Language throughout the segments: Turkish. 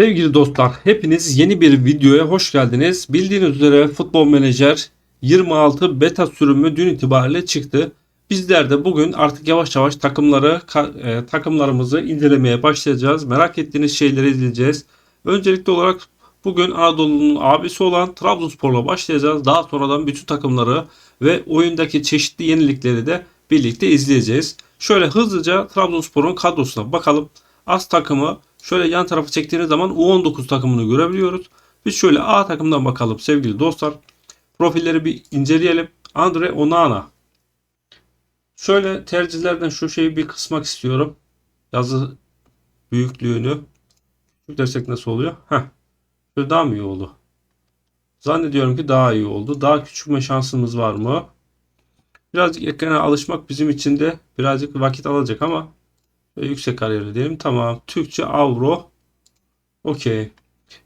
Sevgili dostlar, hepiniz yeni bir videoya hoş geldiniz. Bildiğiniz üzere Futbol Menajer 26 beta sürümü dün itibariyle çıktı. Bizler de bugün artık yavaş yavaş takımları e, takımlarımızı incelemeye başlayacağız. Merak ettiğiniz şeyleri izleyeceğiz. Öncelikli olarak bugün Anadolu'nun abisi olan Trabzonspor'la başlayacağız. Daha sonradan bütün takımları ve oyundaki çeşitli yenilikleri de birlikte izleyeceğiz. Şöyle hızlıca Trabzonspor'un kadrosuna bakalım. Az takımı şöyle yan tarafa çektiğiniz zaman U19 takımını görebiliyoruz. Biz şöyle A takımdan bakalım sevgili dostlar. Profilleri bir inceleyelim. Andre Onana. Şöyle tercihlerden şu şeyi bir kısmak istiyorum. Yazı büyüklüğünü. Şu destek nasıl oluyor? Heh. Şöyle daha mı iyi oldu? Zannediyorum ki daha iyi oldu. Daha küçülme şansımız var mı? Birazcık ekrana alışmak bizim için de birazcık vakit alacak ama ve yüksek kariyerli diyelim. Tamam. Türkçe Avro. Okey.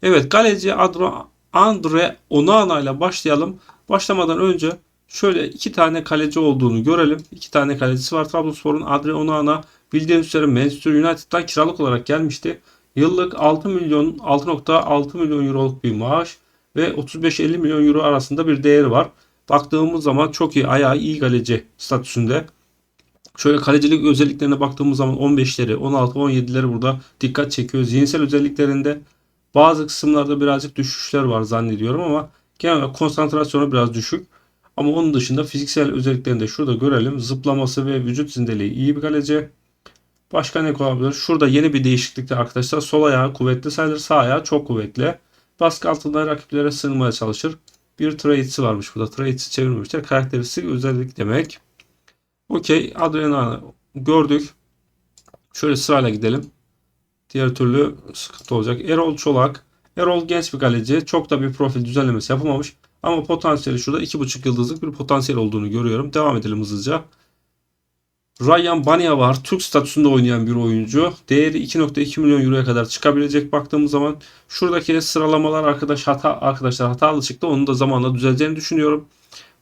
Evet kaleci Adro, Andre Onana ile başlayalım. Başlamadan önce şöyle iki tane kaleci olduğunu görelim. İki tane kalecisi var Trabzonspor'un. Andre Onana bildiğiniz üzere Manchester United'dan kiralık olarak gelmişti. Yıllık 6 milyon 6.6 milyon euroluk bir maaş ve 35-50 milyon euro arasında bir değeri var. Baktığımız zaman çok iyi ayağı iyi kaleci statüsünde. Şöyle kalecilik özelliklerine baktığımız zaman 15'leri, 16, 17'leri burada dikkat çekiyor. Zihinsel özelliklerinde bazı kısımlarda birazcık düşüşler var zannediyorum ama genel olarak konsantrasyonu biraz düşük. Ama onun dışında fiziksel özelliklerini de şurada görelim. Zıplaması ve vücut zindeliği iyi bir kaleci. Başka ne olabilir? Şurada yeni bir değişiklikte arkadaşlar. Sol ayağı kuvvetli sayılır. Sağ ayağı çok kuvvetli. Baskı altında rakiplere sığınmaya çalışır. Bir trade'si varmış burada. Trade'si çevirmemişler. Karakteristik özellik demek. Okey. Adriana gördük. Şöyle sırayla gidelim. Diğer türlü sıkıntı olacak. Erol Çolak. Erol genç bir kaleci. Çok da bir profil düzenlemesi yapamamış. Ama potansiyeli şurada 2.5 yıldızlık bir potansiyel olduğunu görüyorum. Devam edelim hızlıca. Ryan Bania var. Türk statüsünde oynayan bir oyuncu. Değeri 2.2 milyon euroya kadar çıkabilecek baktığımız zaman. Şuradaki sıralamalar arkadaş hata arkadaşlar hatalı çıktı. Onun da zamanla düzeleceğini düşünüyorum.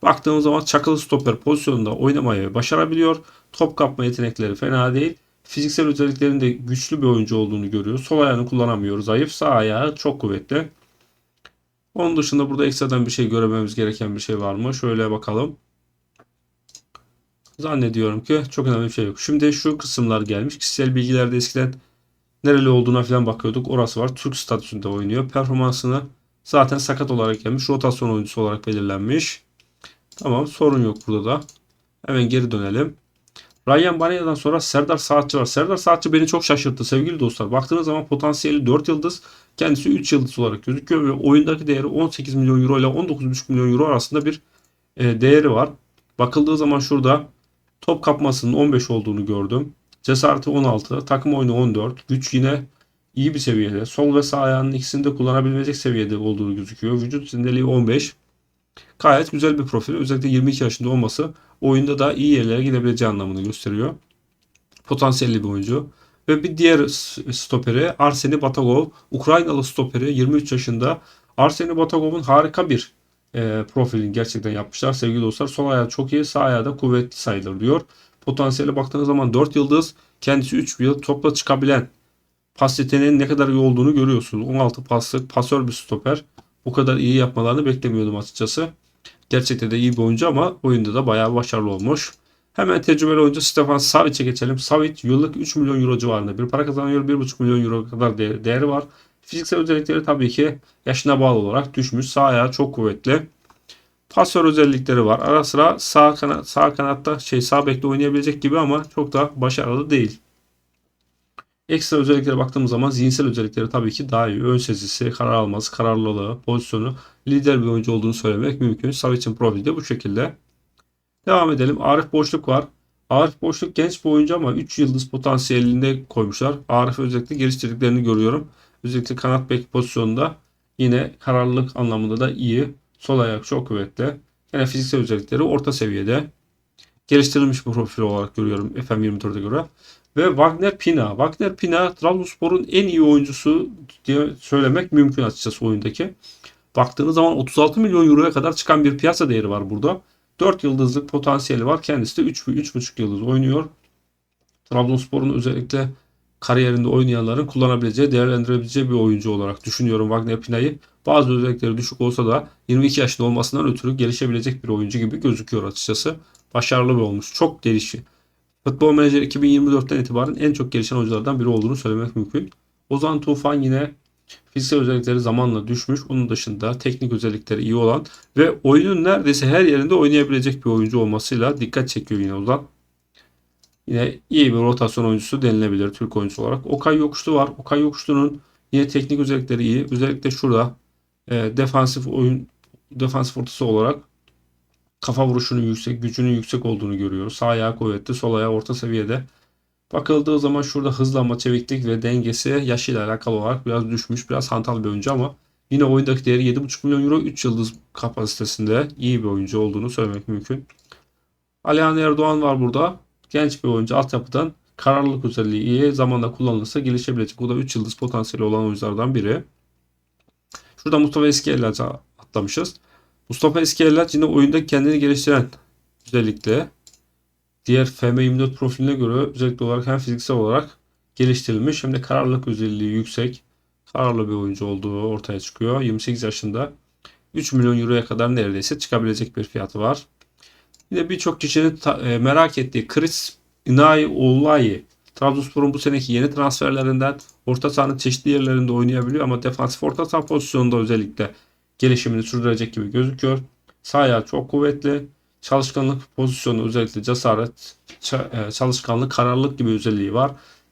Baktığımız zaman çakılı stoper pozisyonunda oynamayı başarabiliyor. Top kapma yetenekleri fena değil. Fiziksel özelliklerinde güçlü bir oyuncu olduğunu görüyoruz. Sol ayağını kullanamıyor. Zayıf. Sağ ayağı çok kuvvetli. Onun dışında burada ekstradan bir şey görememiz gereken bir şey var mı? Şöyle bakalım. Zannediyorum ki çok önemli bir şey yok. Şimdi şu kısımlar gelmiş. Kişisel bilgilerde eskiden nereli olduğuna falan bakıyorduk. Orası var. Türk statüsünde oynuyor. Performansını zaten sakat olarak gelmiş. Rotasyon oyuncusu olarak belirlenmiş. Tamam sorun yok burada da. Hemen geri dönelim. Ryan Banya'dan sonra Serdar Saatçı var. Serdar Saatçı beni çok şaşırttı sevgili dostlar. Baktığınız zaman potansiyeli 4 yıldız. Kendisi 3 yıldız olarak gözüküyor ve oyundaki değeri 18 milyon euro ile 19,5 milyon euro arasında bir e, değeri var. Bakıldığı zaman şurada top kapmasının 15 olduğunu gördüm. Cesareti 16, takım oyunu 14, güç yine iyi bir seviyede. Sol ve sağ ayağının ikisini de kullanabilecek seviyede olduğunu gözüküyor. Vücut zindeliği 15. Gayet güzel bir profil. Özellikle 22 yaşında olması oyunda da iyi yerlere gidebileceği anlamını gösteriyor. Potansiyelli bir oyuncu. Ve bir diğer stoperi Arseni Batagov. Ukraynalı stoperi 23 yaşında. Arseni Batagov'un harika bir e, profilini gerçekten yapmışlar sevgili dostlar. Sol ayağı çok iyi, sağ ayağı da kuvvetli sayılır diyor. Potansiyele baktığınız zaman 4 yıldız, kendisi 3 yıl topla çıkabilen pas yeteneğinin ne kadar iyi olduğunu görüyorsunuz. 16 paslık pasör bir stoper. Bu kadar iyi yapmalarını beklemiyordum açıkçası. Gerçekten de iyi bir oyuncu ama oyunda da bayağı başarılı olmuş. Hemen tecrübeli oyuncu Stefan Savic'e geçelim. Savic yıllık 3 milyon euro civarında bir para kazanıyor. 1,5 milyon euro kadar de- değeri var. Fiziksel özellikleri tabii ki yaşına bağlı olarak düşmüş. Sağ ayağı çok kuvvetli. Pasör özellikleri var. Ara sıra sağ kanat sağ kanatta şey sağ bekte oynayabilecek gibi ama çok da başarılı değil. Ekstra özelliklere baktığımız zaman zihinsel özellikleri tabii ki daha iyi. Ön sezisi, karar alması, kararlılığı, pozisyonu, lider bir oyuncu olduğunu söylemek mümkün. Savic'in profili de bu şekilde. Devam edelim. Arif Boşluk var. Arif Boşluk genç bir oyuncu ama 3 yıldız potansiyelinde koymuşlar. Arif özellikle geliştirdiklerini görüyorum. Özellikle kanat bek pozisyonunda yine kararlılık anlamında da iyi. Sol ayak çok kuvvetli. Yine fiziksel özellikleri orta seviyede. Geliştirilmiş bir profil olarak görüyorum FM24'e göre. Ve Wagner Pina. Wagner Pina Trabzonspor'un en iyi oyuncusu diye söylemek mümkün açıkçası oyundaki. Baktığınız zaman 36 milyon euroya kadar çıkan bir piyasa değeri var burada. 4 yıldızlık potansiyeli var. Kendisi de 3 3,5 yıldız oynuyor. Trabzonspor'un özellikle kariyerinde oynayanların kullanabileceği, değerlendirebileceği bir oyuncu olarak düşünüyorum Wagner Pina'yı. Bazı özellikleri düşük olsa da 22 yaşında olmasından ötürü gelişebilecek bir oyuncu gibi gözüküyor açıkçası. Başarılı bir olmuş. Çok gelişi. Futbol Manager 2024'ten itibaren en çok gelişen oyunculardan biri olduğunu söylemek mümkün. Ozan Tufan yine fiziksel özellikleri zamanla düşmüş. Onun dışında teknik özellikleri iyi olan ve oyunun neredeyse her yerinde oynayabilecek bir oyuncu olmasıyla dikkat çekiyor yine Ozan. Yine iyi bir rotasyon oyuncusu denilebilir Türk oyuncusu olarak. Okay Yokuşlu var. Okay Yokuşlu'nun yine teknik özellikleri iyi. Özellikle şurada e, defansif oyun defansif ortası olarak kafa vuruşunun yüksek, gücünün yüksek olduğunu görüyoruz. Sağ ayağı kuvvetli, sol ayağı orta seviyede. Bakıldığı zaman şurada hızlanma, çeviklik ve dengesi yaşıyla alakalı olarak biraz düşmüş. Biraz hantal bir oyuncu ama yine oyundaki değeri 7,5 milyon euro 3 yıldız kapasitesinde iyi bir oyuncu olduğunu söylemek mümkün. Alihan Erdoğan var burada. Genç bir oyuncu altyapıdan kararlılık özelliği iyi. Zamanla kullanılırsa gelişebilecek. Bu da 3 yıldız potansiyeli olan oyunculardan biri. Şurada Mustafa Eskiyer'le atlamışız. Mustafa Eskiyer'ler yine oyunda kendini geliştiren özellikle diğer FM24 profiline göre özellikle olarak hem fiziksel olarak geliştirilmiş hem de kararlılık özelliği yüksek. Kararlı bir oyuncu olduğu ortaya çıkıyor. 28 yaşında 3 milyon euroya kadar neredeyse çıkabilecek bir fiyatı var. Yine birçok kişinin e, merak ettiği Chris Inay Ollayi Trabzonspor'un bu seneki yeni transferlerinden orta sahanın çeşitli yerlerinde oynayabiliyor ama defansif orta saha pozisyonunda özellikle gelişimini sürdürecek gibi gözüküyor. Sağ çok kuvvetli. Çalışkanlık pozisyonu özellikle cesaret, e, çalışkanlık, kararlılık gibi özelliği var.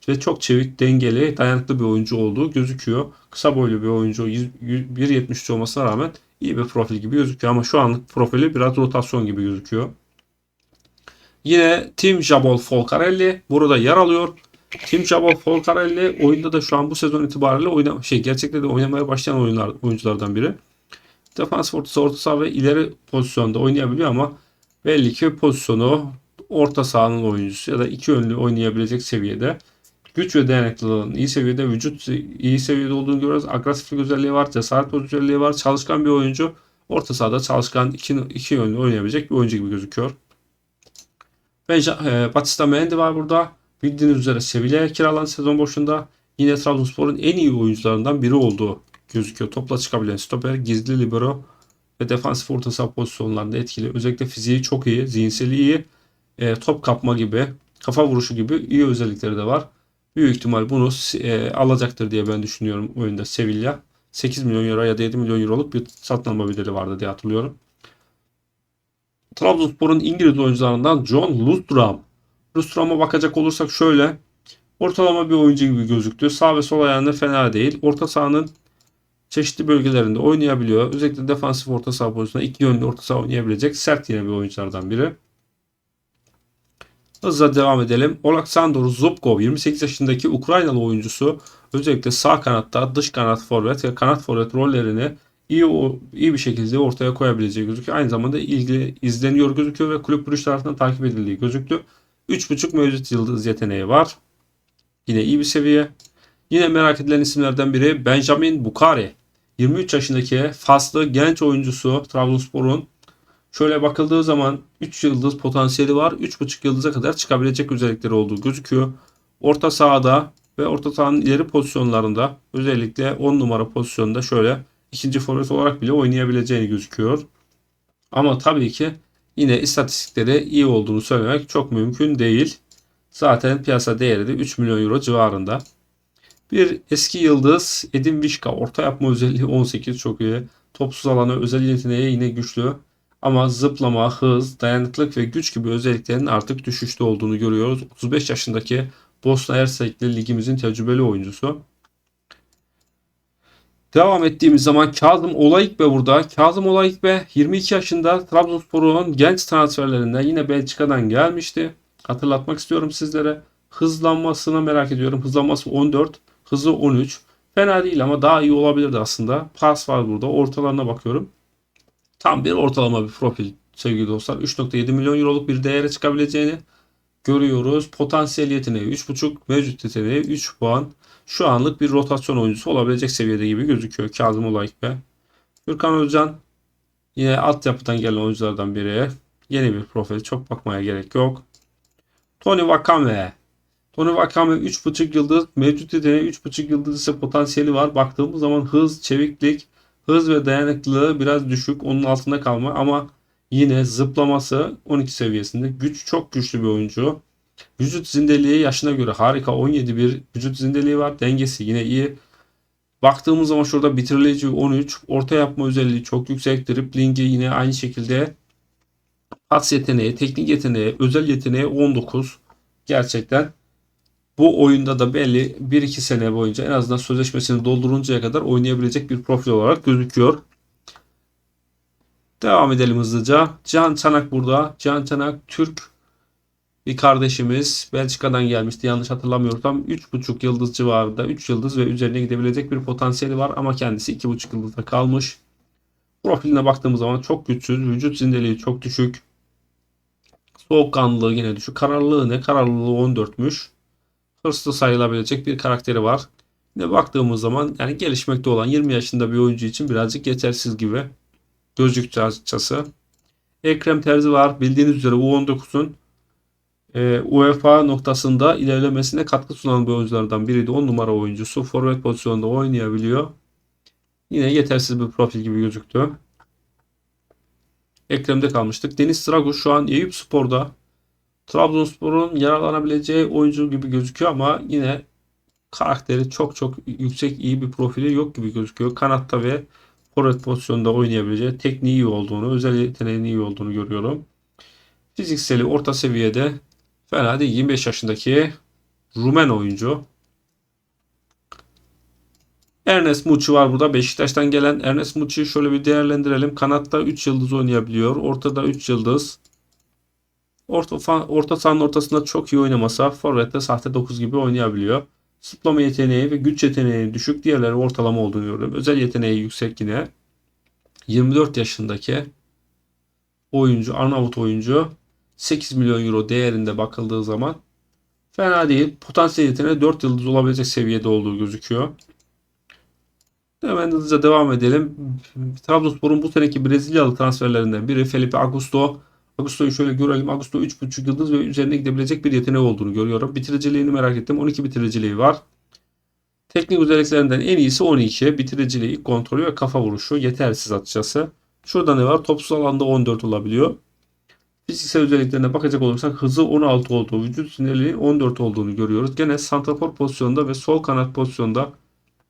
Ve çok çevik, dengeli, dayanıklı bir oyuncu olduğu gözüküyor. Kısa boylu bir oyuncu, 100 1.73 olmasına rağmen iyi bir profil gibi gözüküyor. Ama şu anlık profili biraz rotasyon gibi gözüküyor. Yine Tim Jabol Folcarelli burada yer alıyor. Tim Jabol Folcarelli oyunda da şu an bu sezon itibariyle oyna şey gerçekte de oynamaya başlayan oyunlar, oyunculardan biri. Defans ortası, orta saha ve ileri pozisyonda oynayabiliyor ama belli ki pozisyonu orta sahanın oyuncusu ya da iki yönlü oynayabilecek seviyede. Güç ve dayanıklılığın iyi seviyede, vücut iyi seviyede olduğunu görüyoruz. Agresiflik özelliği var, cesaret özelliği var. Çalışkan bir oyuncu. Orta sahada çalışkan iki, iki yönlü oynayabilecek bir oyuncu gibi gözüküyor. Ve e, Batista Mendy var burada. Bildiğiniz üzere Sevilla'ya kiralan sezon boşunda. Yine Trabzonspor'un en iyi oyuncularından biri olduğu gözüküyor. Topla çıkabilen stoper, gizli libero ve defansif orta saha pozisyonlarında etkili. Özellikle fiziği çok iyi, zihinseli iyi. E, top kapma gibi, kafa vuruşu gibi iyi özellikleri de var. Büyük ihtimal bunu e, alacaktır diye ben düşünüyorum oyunda Sevilla. 8 milyon euro ya da 7 milyon euroluk bir satın alma bedeli vardı diye hatırlıyorum. Trabzonspor'un İngiliz oyuncularından John Lundstram. Lundstram'a bakacak olursak şöyle. Ortalama bir oyuncu gibi gözüktü. Sağ ve sol ayağında fena değil. Orta sahanın çeşitli bölgelerinde oynayabiliyor. Özellikle defansif orta saha pozisyonunda iki yönlü orta saha oynayabilecek sert yine bir oyunculardan biri. Hızla devam edelim. Oleksandr Zubkov 28 yaşındaki Ukraynalı oyuncusu özellikle sağ kanatta dış kanat forvet ve kanat forvet rollerini iyi iyi bir şekilde ortaya koyabileceği gözüküyor. Aynı zamanda ilgili izleniyor gözüküyor ve kulüp duruş tarafından takip edildiği gözüktü. 3.5 mevcut yıldız yeteneği var. Yine iyi bir seviye. Yine merak edilen isimlerden biri Benjamin Bukari. 23 yaşındaki Faslı genç oyuncusu Trabzonspor'un şöyle bakıldığı zaman 3 yıldız potansiyeli var. 3.5 yıldıza kadar çıkabilecek özellikleri olduğu gözüküyor. Orta sahada ve orta sahanın ileri pozisyonlarında özellikle 10 numara pozisyonda şöyle ikinci forvet olarak bile oynayabileceğini gözüküyor. Ama tabii ki yine istatistikleri iyi olduğunu söylemek çok mümkün değil. Zaten piyasa değeri de 3 milyon euro civarında. Bir eski yıldız Edin Vişka orta yapma özelliği 18 çok iyi. Topsuz alanı özel yeteneği yine güçlü. Ama zıplama, hız, dayanıklık ve güç gibi özelliklerin artık düşüşte olduğunu görüyoruz. 35 yaşındaki Bosna Hersekli ligimizin tecrübeli oyuncusu. Devam ettiğimiz zaman Kazım Olayıkbe burada. Kazım Olayıkbe 22 yaşında Trabzonspor'un genç transferlerinden yine Belçika'dan gelmişti. Hatırlatmak istiyorum sizlere. Hızlanmasını merak ediyorum. Hızlanması 14, hızı 13. Fena değil ama daha iyi olabilirdi aslında. Pas var burada. Ortalarına bakıyorum. Tam bir ortalama bir profil sevgili dostlar. 3.7 milyon euroluk bir değere çıkabileceğini görüyoruz. Potansiyel yeteneği 3.5, mevcut yeteneği 3 puan. Şu anlık bir rotasyon oyuncusu olabilecek seviyede gibi gözüküyor Kazım Olayıkbe. Gürkan Özcan yine altyapıdan gelen oyunculardan biri. Yeni bir profil. Çok bakmaya gerek yok. Tony Wakame Tony Wakame 3.5 yıldız. Mevcut yeteneği 3.5 yıldız ise potansiyeli var. Baktığımız zaman hız, çeviklik, hız ve dayanıklılığı biraz düşük. Onun altında kalma ama yine zıplaması 12 seviyesinde. Güç çok güçlü bir oyuncu. Vücut zindeliği yaşına göre harika. 17 bir vücut zindeliği var. Dengesi yine iyi. Baktığımız zaman şurada bitirici 13. Orta yapma özelliği çok yüksek. Driblingi yine aynı şekilde. Pas yeteneği, teknik yeteneği, özel yeteneği 19. Gerçekten bu oyunda da belli 1-2 sene boyunca en azından sözleşmesini dolduruncaya kadar oynayabilecek bir profil olarak gözüküyor. Devam edelim hızlıca. Can Çanak burada. Can Çanak Türk bir kardeşimiz. Belçika'dan gelmişti yanlış hatırlamıyorsam. 3.5 yıldız civarında 3 yıldız ve üzerine gidebilecek bir potansiyeli var ama kendisi 2.5 yıldızda kalmış. Profiline baktığımız zaman çok güçsüz. Vücut zindeliği çok düşük. Soğukkanlılığı yine düşük. Kararlılığı ne? Kararlılığı 14'müş. Hırslı sayılabilecek bir karakteri var. Yine baktığımız zaman yani gelişmekte olan 20 yaşında bir oyuncu için birazcık yetersiz gibi gözüktü açıkçası. Ekrem Terzi var. Bildiğiniz üzere U19'un e, UEFA noktasında ilerlemesine katkı sunan bir oyunculardan biriydi. 10 numara oyuncusu. Forvet pozisyonunda oynayabiliyor. Yine yetersiz bir profil gibi gözüktü. Ekrem'de kalmıştık. Deniz Draguş şu an Eyüp Spor'da. Trabzonspor'un yararlanabileceği oyuncu gibi gözüküyor ama yine karakteri çok çok yüksek iyi bir profili yok gibi gözüküyor. Kanatta ve forvet pozisyonunda oynayabileceği tekniği iyi olduğunu, özel yeteneğinin iyi olduğunu görüyorum. Fizikseli orta seviyede fena değil. 25 yaşındaki Rumen oyuncu. Ernest Muçi var burada. Beşiktaş'tan gelen Ernest Muçi'yi şöyle bir değerlendirelim. Kanatta 3 yıldız oynayabiliyor. Ortada 3 yıldız. Orta, orta sahanın ortasında çok iyi oynamasa Forvet'te sahte 9 gibi oynayabiliyor. Zıplama yeteneği ve güç yeteneği düşük. Diğerleri ortalama olduğunu görüyorum. Özel yeteneği yüksek yine. 24 yaşındaki oyuncu, Arnavut oyuncu 8 milyon euro değerinde bakıldığı zaman fena değil. Potansiyel yeteneği 4 yıldız olabilecek seviyede olduğu gözüküyor. Hemen hızlıca devam edelim. Trabzonspor'un bu seneki Brezilyalı transferlerinden biri Felipe Augusto. Augusto'yu şöyle görelim. Augusto 3.5 yıldız ve üzerine gidebilecek bir yeteneği olduğunu görüyorum. Bitiriciliğini merak ettim. 12 bitiriciliği var. Teknik özelliklerinden en iyisi 12. Bitiriciliği, kontrolü ve kafa vuruşu yetersiz açıkçası. Şurada ne var? Topsuz alanda 14 olabiliyor. Fiziksel özelliklerine bakacak olursak hızı 16 olduğu, vücut sinirliği 14 olduğunu görüyoruz. Gene santrafor pozisyonda ve sol kanat pozisyonda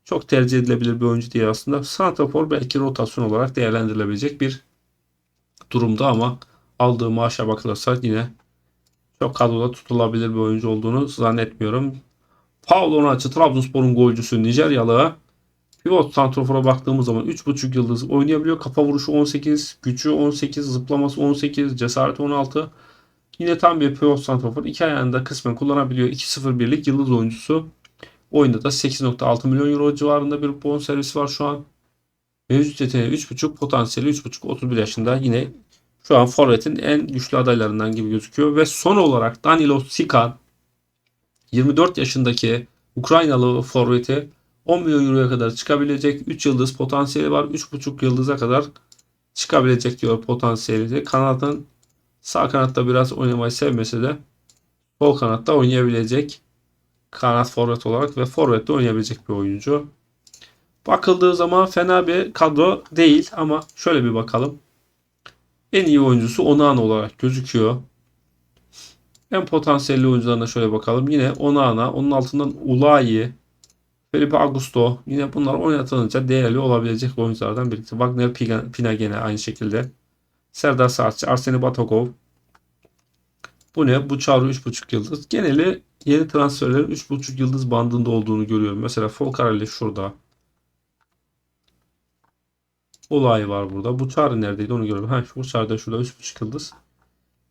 çok tercih edilebilir bir oyuncu değil aslında. Santrafor belki rotasyon olarak değerlendirilebilecek bir durumda ama aldığı maaşa bakılırsa yine çok kadroda tutulabilir bir oyuncu olduğunu zannetmiyorum. Paulo Onaçı Trabzonspor'un golcüsü Nijeryalı. Pivot santrofora baktığımız zaman 3.5 yıldız oynayabiliyor. Kafa vuruşu 18, gücü 18, zıplaması 18, cesareti 16. Yine tam bir pivot santrofor. İki ayağını da kısmen kullanabiliyor. 2-0-1'lik yıldız oyuncusu. Oyunda da 8.6 milyon euro civarında bir bon servis var şu an. Mevcut yeteneği 3.5, potansiyeli 3.5, 31 yaşında yine şu an Forvet'in en güçlü adaylarından gibi gözüküyor. Ve son olarak Danilo Sikan 24 yaşındaki Ukraynalı Forvet'i 10 milyon euroya kadar çıkabilecek 3 yıldız potansiyeli var. 3.5 yıldıza kadar çıkabilecek diyor potansiyeli. Kanatın sağ kanatta biraz oynamayı sevmese de sol kanatta oynayabilecek kanat forvet olarak ve forvette oynayabilecek bir oyuncu. Bakıldığı zaman fena bir kadro değil ama şöyle bir bakalım. En iyi oyuncusu Onana olarak gözüküyor. En potansiyelli oyuncularına şöyle bakalım. Yine Onana, onun altından Ulayi, Felipe Augusto. Yine bunlar oynatılınca değerli olabilecek oyunculardan birisi. Wagner Pina gene aynı şekilde. Serdar Saatçı, Arsene Batokov. Bu ne? Bu Çağrı 3.5 yıldız. Geneli yeni transferlerin 3.5 yıldız bandında olduğunu görüyorum. Mesela Folcarelli şurada. Olay var burada. Bu çağrı neredeydi onu görüyorum. Ha, bu çağrıda şurada 3.5 yıldız.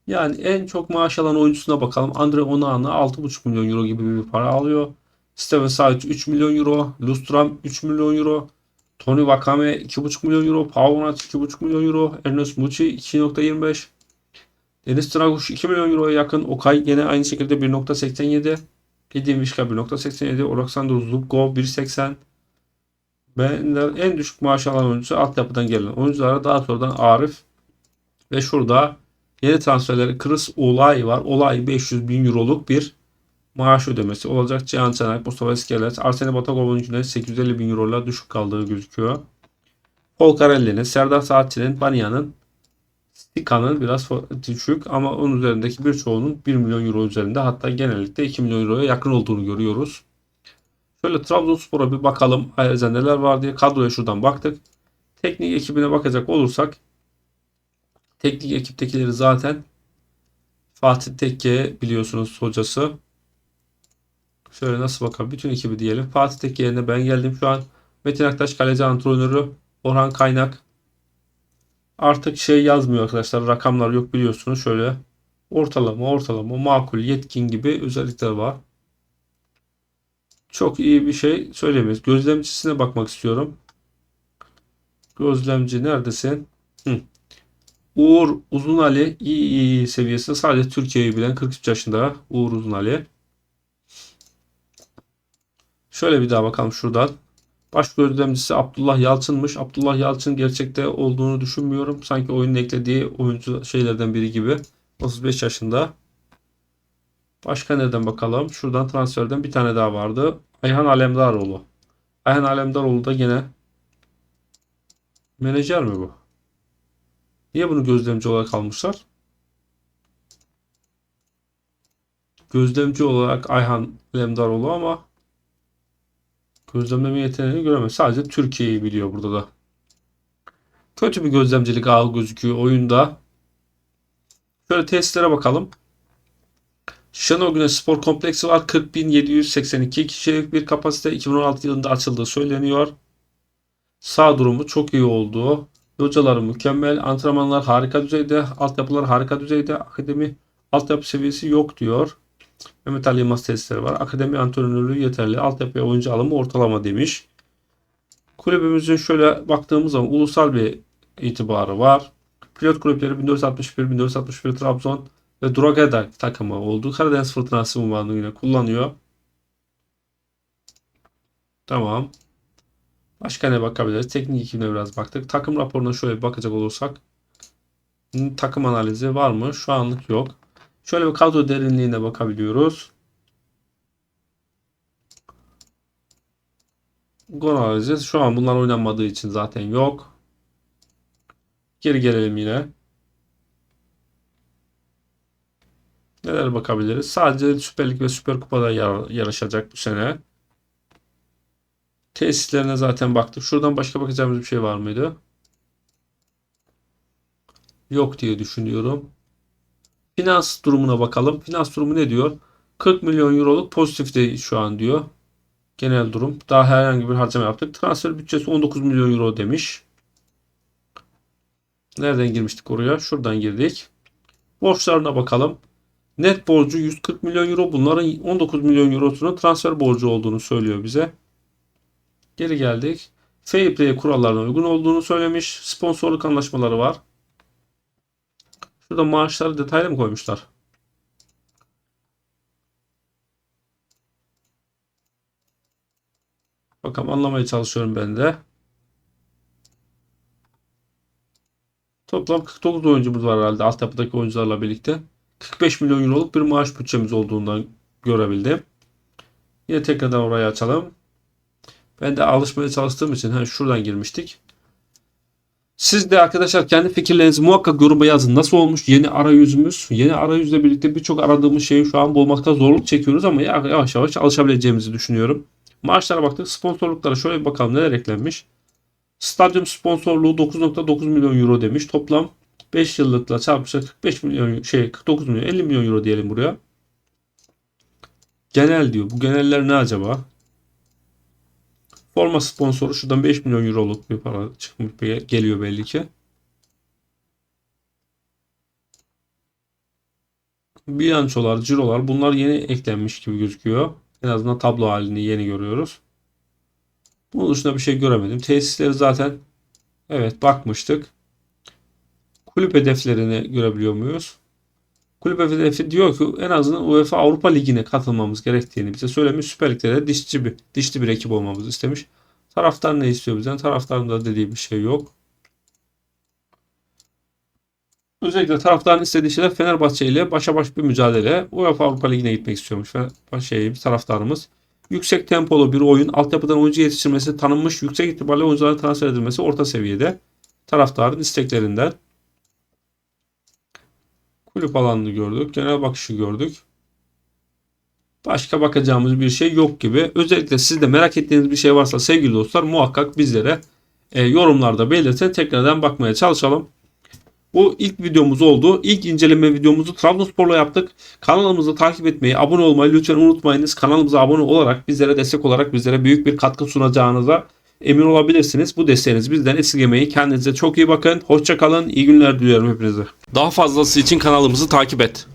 Yani en çok maaş alan oyuncusuna bakalım. Andre Onana 6.5 milyon euro gibi bir para alıyor. Steven Savic 3 milyon euro. Lustram 3 milyon euro. Tony Wakame 2.5 milyon euro. Pavlonac 2.5 milyon euro. Ernest Muçi 2.25. Deniz Draguş 2 milyon euroya yakın. Okay yine aynı şekilde 1.87. Edin Vişka 1.87. Oleksandr Zubkov 1.80. Ben en düşük maaş alan oyuncusu altyapıdan gelen oyunculara daha sonradan Arif ve şurada yeni transferleri Chris Olay var. Olay 500 bin euroluk bir maaş ödemesi olacak. Cihan Çanak, Mustafa İskelet, Arsene Batagov'un yine 850 bin eurolarla düşük kaldığı gözüküyor. Polkarelli'nin, Serdar Saatçı'nın, Banya'nın, Stika'nın biraz düşük ama onun üzerindeki birçoğunun 1 milyon euro üzerinde hatta genellikle 2 milyon euroya yakın olduğunu görüyoruz. Şöyle Trabzonspor'a bir bakalım ayrıca neler var diye kadroya şuradan baktık. Teknik ekibine bakacak olursak teknik ekiptekileri zaten Fatih Tekke biliyorsunuz hocası. Şöyle nasıl bakalım bütün ekibi diyelim. Fatih Tekke yerine ben geldim şu an. Metin Aktaş kaleci antrenörü. Orhan Kaynak. Artık şey yazmıyor arkadaşlar. Rakamlar yok biliyorsunuz. Şöyle ortalama ortalama makul yetkin gibi özellikler var. Çok iyi bir şey söylemeyiz. Gözlemcisine bakmak istiyorum. Gözlemci neredesin? Hı. Uğur Uzun Ali iyi iyi seviyesinde sadece Türkiye'yi bilen 43 yaşında Uğur Uzun Ali. Şöyle bir daha bakalım şuradan. Baş gözlemcisi Abdullah Yalçın'mış. Abdullah Yalçın gerçekte olduğunu düşünmüyorum. Sanki oyunun eklediği oyuncu şeylerden biri gibi. 35 yaşında. Başka nereden bakalım? Şuradan transferden bir tane daha vardı. Ayhan Alemdaroğlu. Ayhan Alemdaroğlu da gene menajer mi bu? Niye bunu gözlemci olarak almışlar? Gözlemci olarak Ayhan Alemdaroğlu ama gözlemleme yeteneğini göremez. Sadece Türkiye'yi biliyor burada da. Kötü bir gözlemcilik ağı gözüküyor oyunda. Şöyle tesislere bakalım. Şenol Güneş Spor Kompleksi var. 40.782 kişilik bir kapasite 2016 yılında açıldığı söyleniyor. Sağ durumu çok iyi olduğu. Hocaları mükemmel. Antrenmanlar harika düzeyde. Altyapılar harika düzeyde. Akademi altyapı seviyesi yok diyor. Mehmet Ali Yılmaz testleri var. Akademi antrenörlüğü yeterli. Altyapıya oyuncu alımı ortalama demiş. Kulübümüzün şöyle baktığımız zaman ulusal bir itibarı var. Pilot kulüpleri 1461, 1461 Trabzon ve Drogeda takımı oldu. Karadeniz Fırtınası unvanını yine kullanıyor. Tamam. Başka ne bakabiliriz? Teknik ekibine biraz baktık. Takım raporuna şöyle bakacak olursak takım analizi var mı? Şu anlık yok. Şöyle bir kadro derinliğine bakabiliyoruz. Gol analizi şu an bunlar oynanmadığı için zaten yok. Geri gelelim yine. Neler bakabiliriz? Sadece Süper Lig ve Süper Kupa'da yar- yarışacak bu sene. Tesislerine zaten baktık. Şuradan başka bakacağımız bir şey var mıydı? Yok diye düşünüyorum. Finans durumuna bakalım. Finans durumu ne diyor? 40 milyon euroluk pozitifte şu an diyor. Genel durum. Daha herhangi bir harcama yaptık. Transfer bütçesi 19 milyon euro demiş. Nereden girmiştik oraya? Şuradan girdik. Borçlarına bakalım. Net borcu 140 milyon euro. Bunların 19 milyon eurosunun transfer borcu olduğunu söylüyor bize. Geri geldik. Fair play kurallarına uygun olduğunu söylemiş. Sponsorluk anlaşmaları var. Şurada maaşları detaylı mı koymuşlar? Bakalım anlamaya çalışıyorum ben de. Toplam 49 oyuncumuz var herhalde altyapıdaki oyuncularla birlikte. 45 milyon euroluk bir maaş bütçemiz olduğundan görebildim. Yine tekrardan orayı açalım. Ben de alışmaya çalıştığım için hani şuradan girmiştik. Siz de arkadaşlar kendi fikirlerinizi muhakkak yoruma yazın. Nasıl olmuş yeni arayüzümüz? Yeni arayüzle birlikte birçok aradığımız şeyi şu an bulmakta zorluk çekiyoruz ama yavaş yavaş alışabileceğimizi düşünüyorum. Maaşlara baktık. Sponsorluklara şöyle bir bakalım neler eklenmiş. Stadyum sponsorluğu 9.9 milyon euro demiş. Toplam 5 yıllıkla çarpışa 45 milyon şey 49 milyon 50 milyon euro diyelim buraya. Genel diyor. Bu geneller ne acaba? Forma sponsoru şuradan 5 milyon euroluk bir para çıkmış geliyor belli ki. Bilançolar, cirolar bunlar yeni eklenmiş gibi gözüküyor. En azından tablo halini yeni görüyoruz. Bunun dışında bir şey göremedim. Tesisleri zaten evet bakmıştık. Kulüp hedeflerini görebiliyor muyuz? Kulüp hedefi diyor ki en azından UEFA Avrupa Ligi'ne katılmamız gerektiğini bize söylemiş. Süper Lig'de de dişçi bir, dişli bir ekip olmamızı istemiş. Taraftar ne istiyor bizden? Taraftarın da dediği bir şey yok. Özellikle taraftarın istediği şeyler Fenerbahçe ile başa baş bir mücadele. UEFA Avrupa Ligi'ne gitmek istiyormuş Fenerbahçe bir taraftarımız. Yüksek tempolu bir oyun, altyapıdan oyuncu yetiştirmesi, tanınmış yüksek ihtimalle oyuncuların transfer edilmesi orta seviyede. Taraftarın isteklerinden. Kulüp alanını gördük. Genel bakışı gördük. Başka bakacağımız bir şey yok gibi. Özellikle sizde merak ettiğiniz bir şey varsa sevgili dostlar muhakkak bizlere e, yorumlarda belirtin. Tekrardan bakmaya çalışalım. Bu ilk videomuz oldu. İlk inceleme videomuzu Trabzonspor'la yaptık. Kanalımızı takip etmeyi, abone olmayı lütfen unutmayınız. Kanalımıza abone olarak bizlere destek olarak bizlere büyük bir katkı sunacağınıza emin olabilirsiniz. Bu desteğiniz bizden esirgemeyi. Kendinize çok iyi bakın. Hoşça kalın. İyi günler diliyorum hepinize. Daha fazlası için kanalımızı takip et.